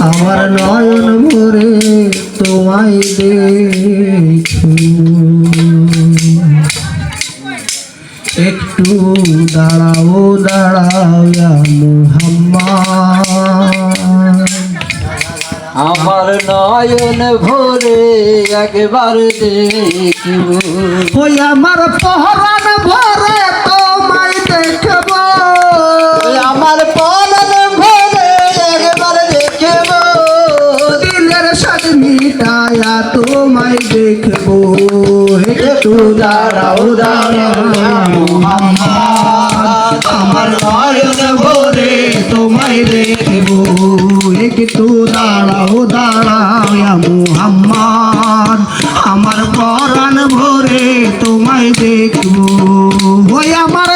আমার নয়ন ভরে তোমায় দেখি একটু দাঁড়াও দাঁড়াও মুহাম্মদ। আমার নয়ন ভরে একবার দেখিব ওই আমার পহরান ভরে দেখব। একটু দাঁড়াও দাঁড়াও আমার নয়ন ভরে তোমায় দেখব। আমার পরাণ ভরে তোমায় দেখব। ওই আমার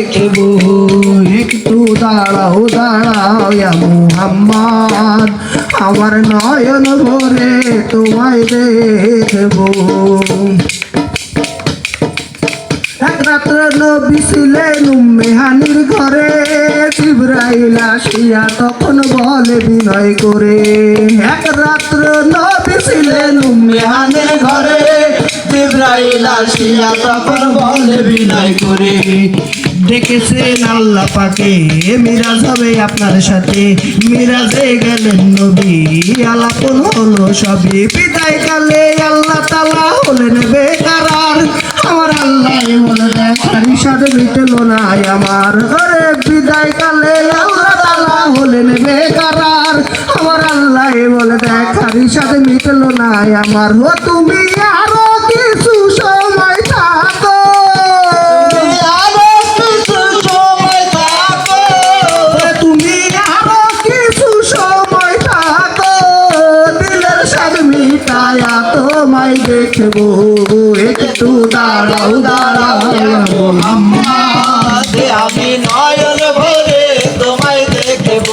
দেখব, একটু দাঁড়াও দাঁড়াও মুহাম্মদ। আমার নয়ন ভরে তোমায় দেখব। এক রাত্র নবী ছিলেন মেহানির ঘরে। জিব্রাইল আসিয়া তখন বলে বিনয় করে এক রাত্র নবী ছিলেন মেহানির ঘরে। জিব্রাইল আসিয়া তখন বলে বিনয় করে ডেকেছেন আল্লাহ পাকে। মিরাজ হবে আপনার সাথে। মিরাজে গেলেন নবী, আলাপন হলো সবই। বিদায় কালে আল্লাহ তালা হলেন বেকারার। আমার আল্লাহ বলে দেখার সাথে মিটল না আমার। বিদায় কালে আল্লাহ তালা হলেন বেকারার। আমার আল্লাহ বলে দেখার সাথে মিটল না আমার। ও তুমি আরও কিছু সময় মিটায়া তোমায় দেখব। একটু দাঁড়াও দাঁড়াও। আমি নয়ন ভরে তোমায় দেখব।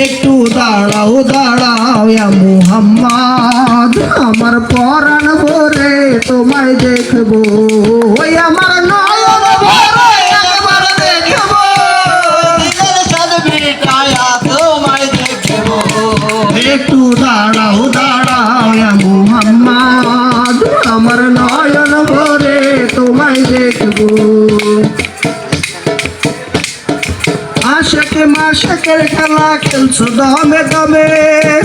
একটু দাঁড়াও দাঁড়াও মুহাম্মদ। আমার পরাণ ভরে তোমায় দেখব। ওই আমার নয়ন ভরে একবার দেখব। তোমায় দেখব। একটু দাঁড়াও আশেকে মাসেকের খেলা খেলছো, দমে দমে।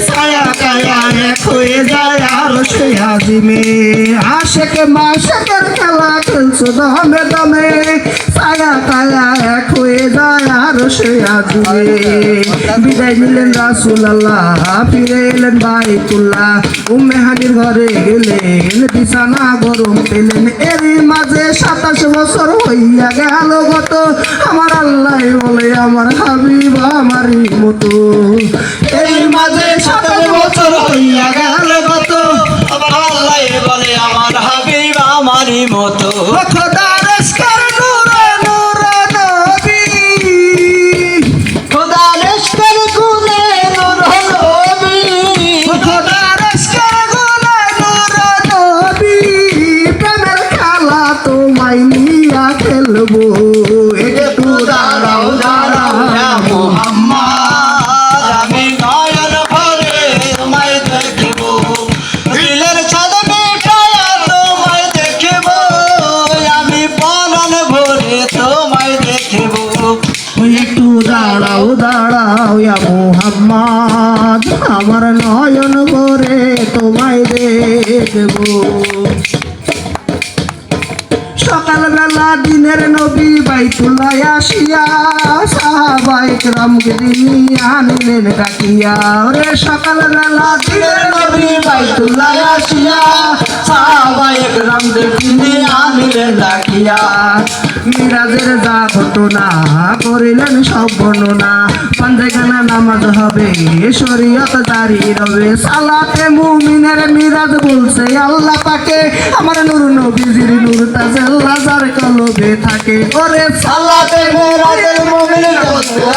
ছায়া কায়া এক হয়ে যায় আর সে আজিমে। আশেকে মাসেকের খেলা খেলছো, দমে দমে। ছায়া কায়া এক হয়ে যায় নিলেন রাসুল আল্লাহ ফিরে এলেন বাইকুল্লাহ উম্মে ঘরে গেলেন, বিছানা গরম পেলেন। এরই মাঝে সাতাশ বছর হইয়া গেল গত। আমার আল্লাহ বলে, আমার হাবিব আমারই মতো। এই মাঝে সাতাশ বছর হইয়া গেল গত। আল্লাহ বলে, আমার হাবিব আমারই মতো। খোদার খেলব একটু দাঁড়াও দাঁড়াও ইয়া আমি নয়ন ভরে তোমায় দেখব। দিলের ছাদ মিঠায়া তোমায় দেখব। আমি পরাণ ভরে তোমায় দেখব। একটু দাঁড়াও দাঁড়াও মোহাম্মদ আমার নয়ন ভরে তোমায় দেখব। সকালবেলা দিনের নবী বাইতুল্লাহ আসিয়া সাহাবাইক রামকে তিনি আনিলেন ডাকিয়া, ওরে সকালবেলা দিনের নবী বাইতুল্লাহ আসিয়া সাহাবাইক রামকে তিনি আনিলেন ডাকিয়া। মিরাজের যা ঘটনা করিলেন সব বর্ণনা। পাঞ্জাগানা নামাজ হবে, শরীয়ত জারি রবে। সালাতে মুমিনের মিরাজ বলছে, আল্লাহ পাকে আমার নূর নবীজির নূর তাজাল্লা যার কলবে থাকে। ওরে সালাতে মিরাজের মুমিনের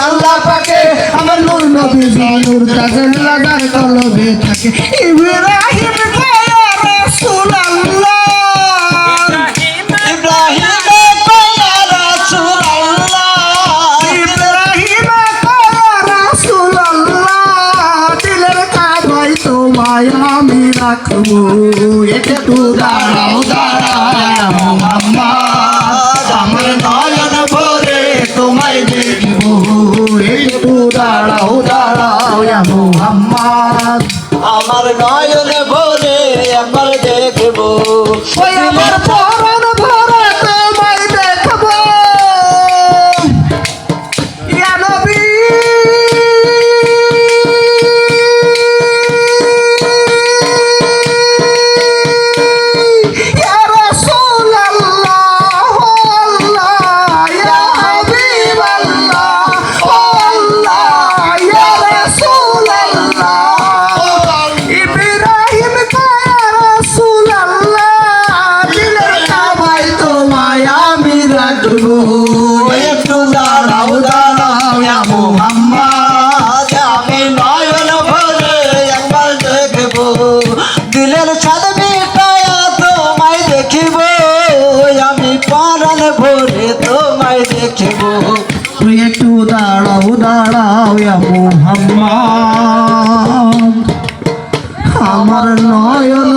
আল্লাহ পাকে আমার নূর নবীজির নূর তাজাল্লা যার কলবে থাকে। ইব্রাহিম রাখব দিলের ছাদ মিটায়া তোমায় দেখিব, আমি পারান ভরে তোমায় দেখিব। তুই একটু দাঁড়াও দাঁড়াও আমার নয়ন